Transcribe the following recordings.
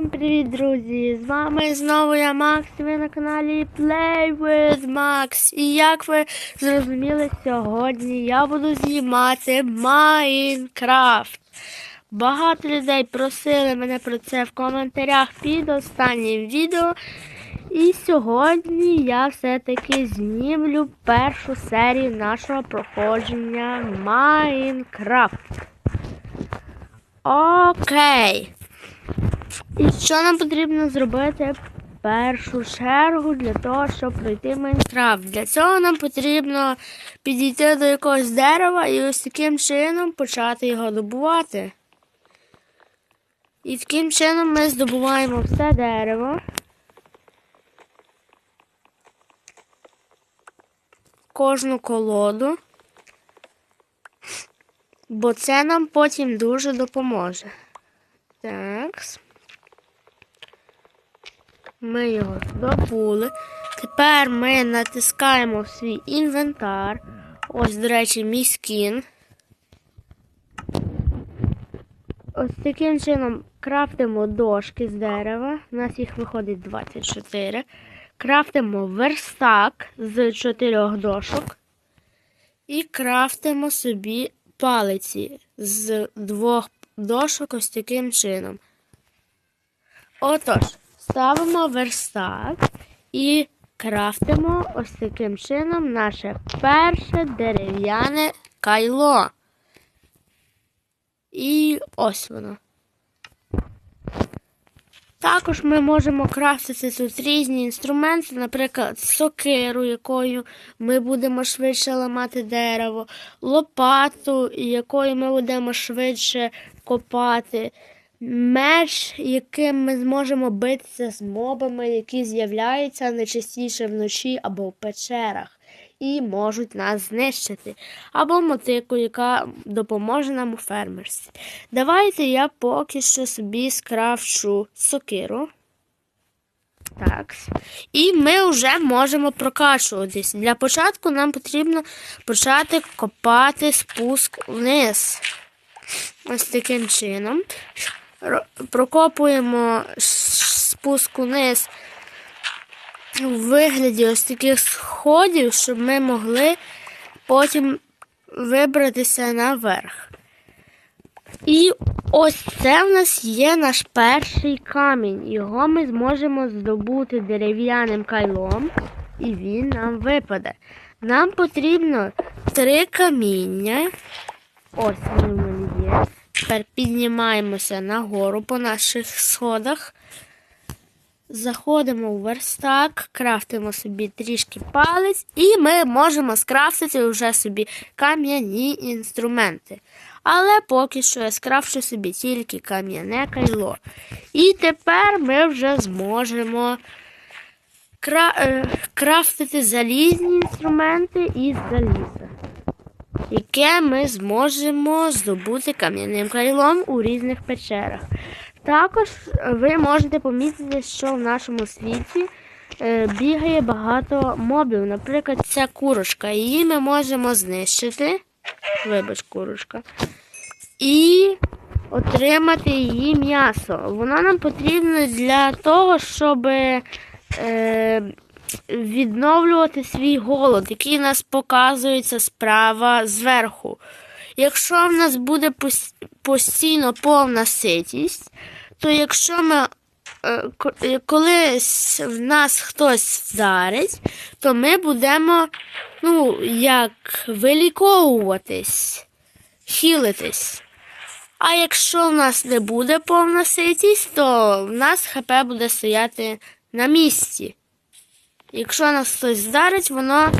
Всім привіт, друзі! З вами знову я Макс, і ви на каналі Play with Max. І як ви зрозуміли, сьогодні я буду знімати Майнкрафт. Багато людей просили мене про це в коментарях під останнім відео. І сьогодні я все-таки знімлю першу серію нашого проходження Майнкрафт. Окей. І що нам потрібно зробити першу чергу для того, щоб пройти Майнкрафт? Для цього нам потрібно підійти до якогось дерева і ось таким чином почати його добувати. І таким чином ми здобуваємо все дерево. Кожну колоду. Бо це нам потім дуже допоможе. Так. Ми його здобули. Тепер ми натискаємо свій інвентар. Ось, до речі, мій скін. Ось таким чином крафтимо дошки з дерева. У нас їх виходить 24. Крафтимо верстак з 4 дошок. І крафтимо собі палиці з двох дошок ось таким чином. Отож, ставимо верстак і крафтимо ось таким чином наше перше дерев'яне кайло. І ось воно. Також ми можемо крафтити тут різні інструменти, наприклад, сокиру, якою ми будемо швидше ламати дерево, лопату, якою ми будемо швидше копати, меч, яким ми зможемо битися з мобами, які з'являються найчастіше вночі або в печерах. І можуть нас знищити. Або мотику, яка допоможе нам у фермерстві. Давайте я поки що собі скрафчу сокиру. Так. І ми вже можемо прокачуватись. Для початку нам потрібно почати копати спуск вниз. Ось таким чином. Прокопуємо спуск вниз у вигляді ось таких сходів, щоб ми могли потім вибратися наверх. І ось це в нас є наш перший камінь. Його ми зможемо здобути дерев'яним кайлом, і він нам випаде. Нам потрібно три каміння. Ось вони. Тепер піднімаємося нагору по наших сходах. Заходимо в верстак, крафтимо собі трішки палець, і ми можемо скрафтити вже собі кам'яні інструменти. Але поки що я скрафчу собі тільки кам'яне кайло. І тепер ми вже зможемо кра... е, крафтити залізні інструменти із заліза, яке ми зможемо здобути кам'яним кайлом у різних печерах. Також ви можете помітити, що в нашому світі е, бігає багато мобів. Наприклад, ця курочка. Її ми можемо знищити. Вибач, курочка. І отримати її м'ясо. Воно нам потрібно для того, щоб е, відновлювати свій голод, який нас показується справа зверху. Якщо в нас буде постійно повна ситість, то якщо ми е, е, колись в нас хтось вдарить, то ми будемо, ну, як виліковуватись, хілитись. А якщо в нас не буде повна ситість, то в нас ХП буде стояти на місці. Якщо нас хтось здарить, воно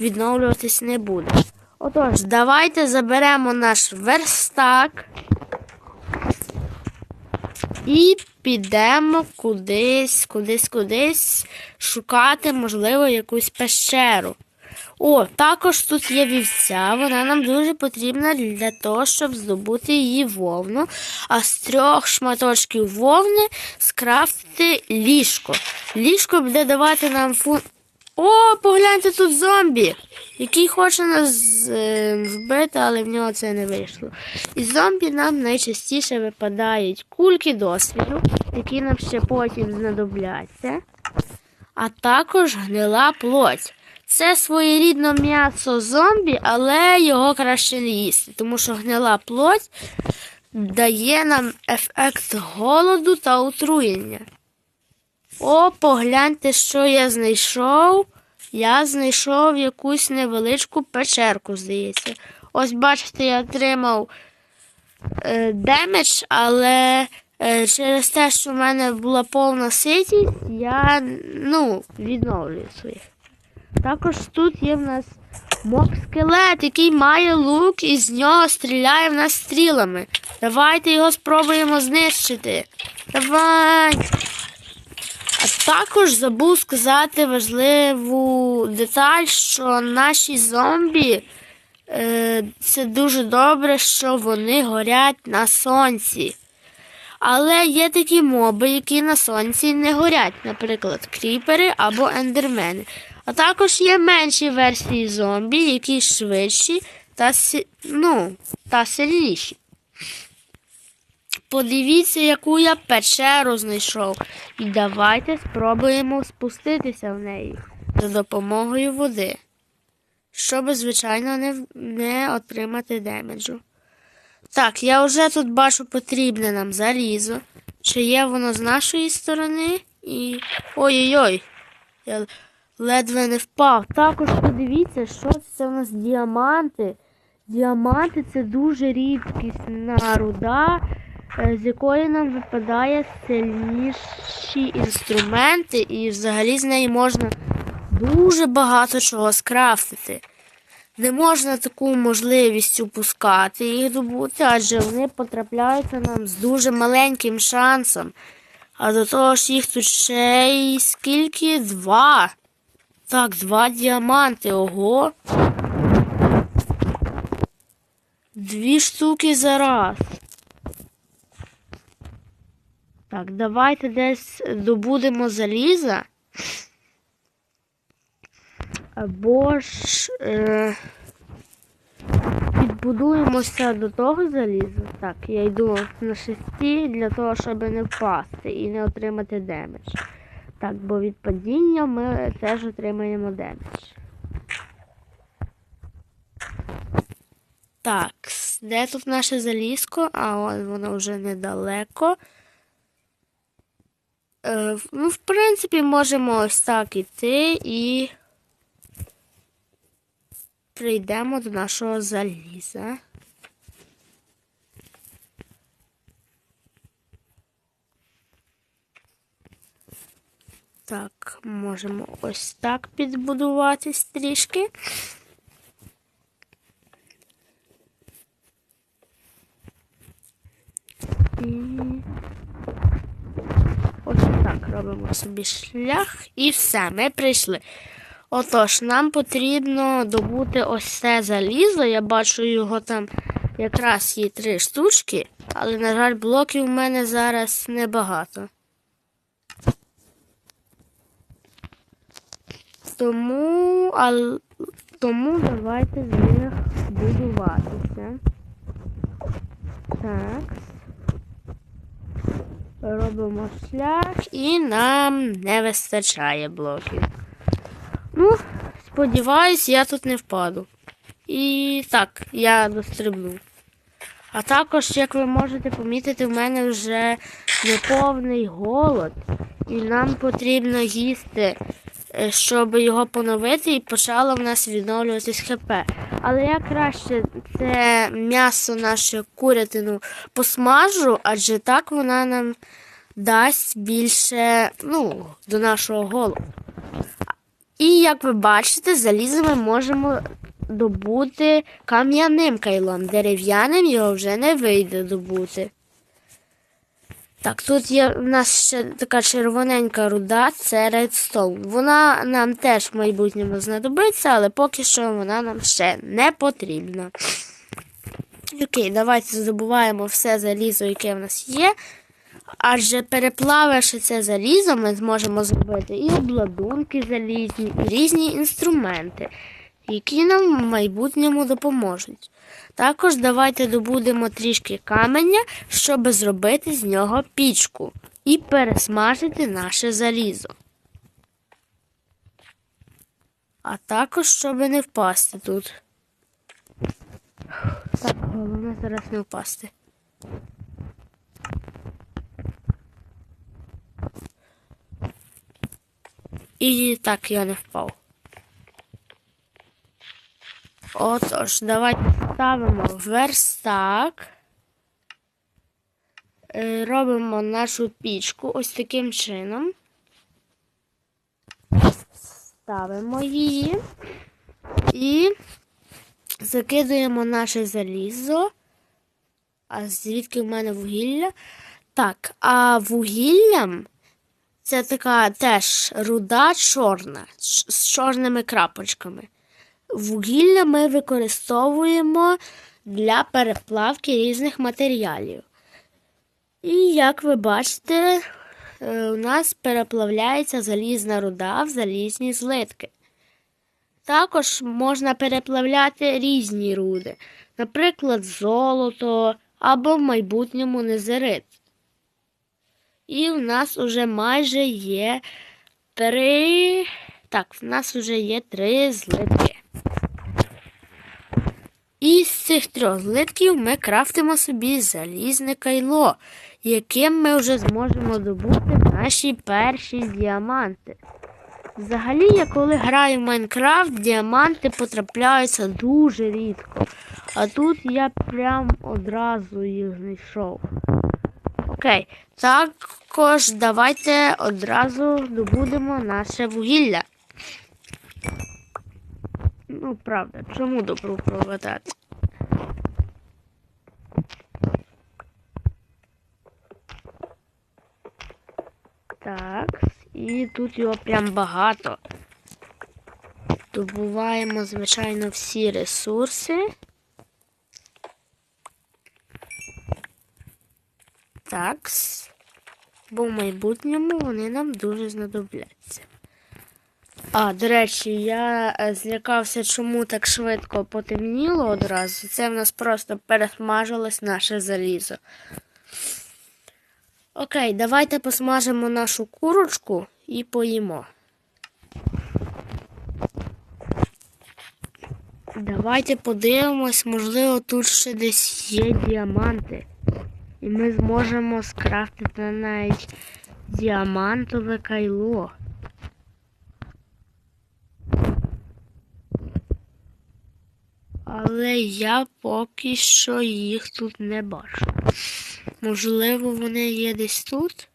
відновлюватись не буде. Отож, давайте заберемо наш верстак і підемо кудись, кудись, кудись шукати, можливо, якусь пещеру. О, також тут є вівця, вона нам дуже потрібна для того, щоб здобути її вовну, а з трьох шматочків вовни скрафтити ліжко. Ліжко буде давати нам фун... О, погляньте тут зомбі, який хоче нас е, вбити, але в нього це не вийшло. І зомбі нам найчастіше випадають кульки досвіду, які нам ще потім знадобляться, а також гнила плоть. Це своєрідно м'ясо зомбі, але його краще не їсти, тому що гнила плоть дає нам ефект голоду та отруєння. О, погляньте, що я знайшов. Я знайшов якусь невеличку печерку, здається. Ось, бачите, я отримав е, демедж, але е, через те, що в мене була повна ситість, я ну, відновлюю своїх. Також тут є в нас моб-скелет, який має лук і з нього стріляє в нас стрілами. Давайте його спробуємо знищити. Давай. А також забув сказати важливу деталь, що наші зомбі е, це дуже добре, що вони горять на сонці. Але є такі моби, які на сонці не горять, наприклад, кріпери або ендермени. А також є менші версії зомбі, які швидші та, ну, та сильніші. Подивіться, яку я печеру знайшов. І давайте спробуємо спуститися в неї за допомогою води. Щоб, звичайно, не, не отримати демеджу. Так, я вже тут бачу потрібне нам залізо. Чи є воно з нашої сторони? І. Ой-ой-ой! Ледве не впав. Також подивіться, що це, це у нас діаманти. Діаманти це дуже рідкісна руда, е, з якої нам випадає сильніші інструменти, і взагалі з неї можна дуже багато чого скрафтити. Не можна таку можливість упускати їх добути, адже вони потрапляються нам з дуже маленьким шансом. А до того ж їх тут ще й скільки? Два. Так, два діаманти, ого. Дві штуки за раз. Так, давайте десь добудемо заліза. Або ж е, підбудуємося до того заліза. Так, я йду на шесті для того, щоб не впасти і не отримати демедж. Так, бо від падіння ми теж отримаємо демедж. Так, де тут наше залізко? А от воно вже недалеко. Е, ну, в принципі, можемо ось так іти і прийдемо до нашого заліза. Так, можемо ось так підбудуватись трішки. І ось так робимо собі шлях і все, ми прийшли. Отож, нам потрібно добути ось це залізо. Я бачу його там якраз є три штучки, але, на жаль, блоків у мене зараз небагато. Тому, ал, тому давайте з них будуватися. Так. Робимо шлях і нам не вистачає блоків. Ну, сподіваюсь, я тут не впаду. І так, я дострибну. А також, як ви можете помітити, в мене вже неповний голод, і нам потрібно їсти, щоб його поновити, і почало в нас відновлюватись ХП. Але я краще це м'ясо наше курятину посмажу, адже так вона нам дасть більше ну, до нашого голоду. І як ви бачите, залізо ми можемо добути кам'яним кайлом. Дерев'яним його вже не вийде добути. Так, тут є в нас ще така червоненька руда, це редстоун. Вона нам теж в майбутньому знадобиться, але поки що вона нам ще не потрібна. Окей, давайте здобуваємо все залізо, яке в нас є. Адже переплавивши це залізо, ми зможемо зробити і обладунки залізні, і різні інструменти, які нам в майбутньому допоможуть. Також давайте добудемо трішки каменя, щоб зробити з нього пічку і пересмажити наше залізо. А також, щоб не впасти тут. Так, головне зараз не впасти. І так я не впав. Отож, давайте ставимо верстак. Е, Робимо нашу пічку ось таким чином. Ставимо її і закидуємо наше залізо. А звідки в мене вугілля? Так, а вугіллям це така теж руда чорна з з чорними крапочками. Вугілля ми використовуємо для переплавки різних матеріалів. І як ви бачите, е, у нас переплавляється залізна руда в залізні злитки. Також можна переплавляти різні руди, наприклад, золото або в майбутньому незерит. І в нас уже майже є три. Так, в нас вже є три злитки. І з цих трьох злитків ми крафтимо собі залізне кайло, яким ми вже зможемо добути наші перші діаманти. Взагалі, я коли граю в Майнкрафт, діаманти потрапляються дуже рідко. А тут я прям одразу їх знайшов. Окей, також давайте одразу добудемо наше вугілля. Ну, правда, чому добру проведати? Так, і тут його прям багато. Добуваємо, звичайно, всі ресурси. Так. Бо в майбутньому вони нам дуже знадобляться. А, до речі, я е, злякався, чому так швидко потемніло одразу. Це в нас просто пересмажилось наше залізо. Окей, давайте посмажимо нашу курочку і поїмо. Давайте подивимось, можливо, тут ще десь є діаманти. І ми зможемо скрафтити навіть діамантове кайло. Але я поки що їх тут не бачу. Можливо, вони є десь тут.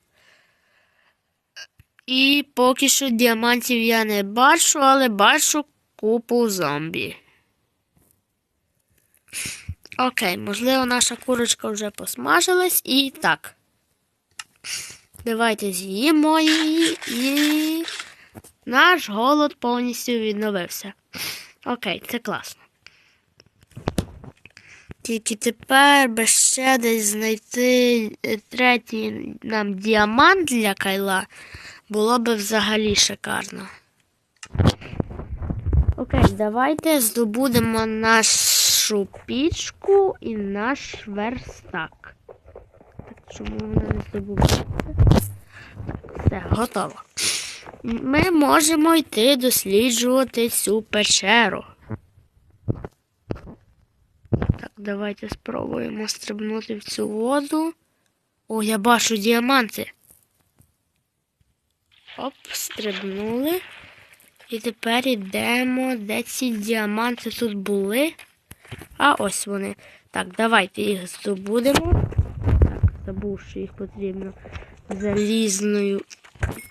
І поки що діамантів я не бачу, але бачу купу зомбі. Окей, можливо, наша курочка вже посмажилась і так. Давайте з'їмо її і наш голод повністю відновився. Окей, це класно. Тільки тепер би ще десь знайти е, третій нам діамант для кайла було би взагалі шикарно. Окей, давайте здобудемо нашу пічку і наш верстак. Так, чому вона не здобувається? Так, все, готово. Ми можемо йти досліджувати цю печеру. Так, давайте спробуємо стрибнути в цю воду. О, я бачу діаманти. Оп, стрибнули. І тепер йдемо, де ці діаманти тут були. А ось вони. Так, давайте їх здобудемо. Так, забув, що їх потрібно залізною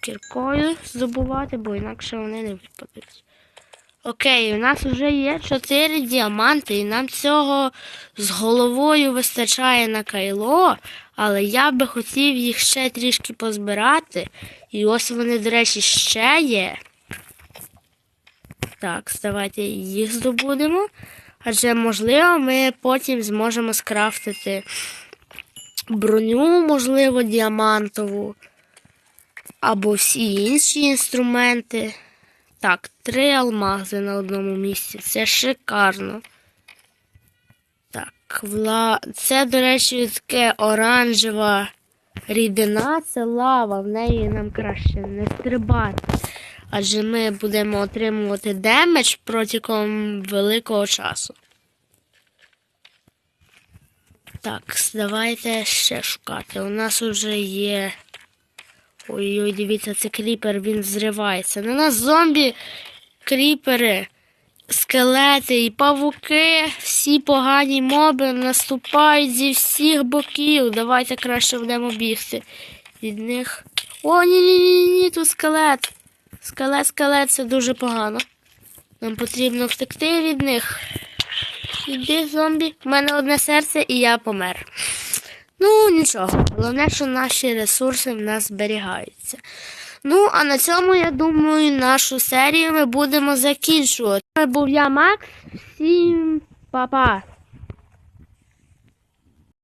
кіркою здобувати, бо інакше вони не випадуть. Окей, у нас вже є 4 діаманти, і нам цього з головою вистачає на кайло, але я би хотів їх ще трішки позбирати. І ось вони, до речі, ще є. Так, давайте їх здобудемо. Адже, можливо, ми потім зможемо скрафтити броню, можливо, діамантову, або всі інші інструменти. Так, три алмази на одному місці. Це шикарно. Так, вла... це, до речі, таке оранжева рідина, це лава, в неї нам краще не стрибати. Адже ми будемо отримувати демедж протягом великого часу. Так, давайте ще шукати. У нас вже є. Ой-ой, дивіться, це кріпер, він зривається. На нас зомбі, кріпери, скелети і павуки, всі погані моби наступають зі всіх боків. Давайте краще будемо бігти від них. О, ні, ні, ні, ні, тут скелет. Скелет, скелет, це дуже погано. Нам потрібно втекти від них. Іди, зомбі. У мене одне серце і я помер. Ну, нічого. Головне, що наші ресурси в нас зберігаються. Ну, а на цьому, я думаю, нашу серію ми будемо закінчувати. Це був я, Макс. Всім па-па.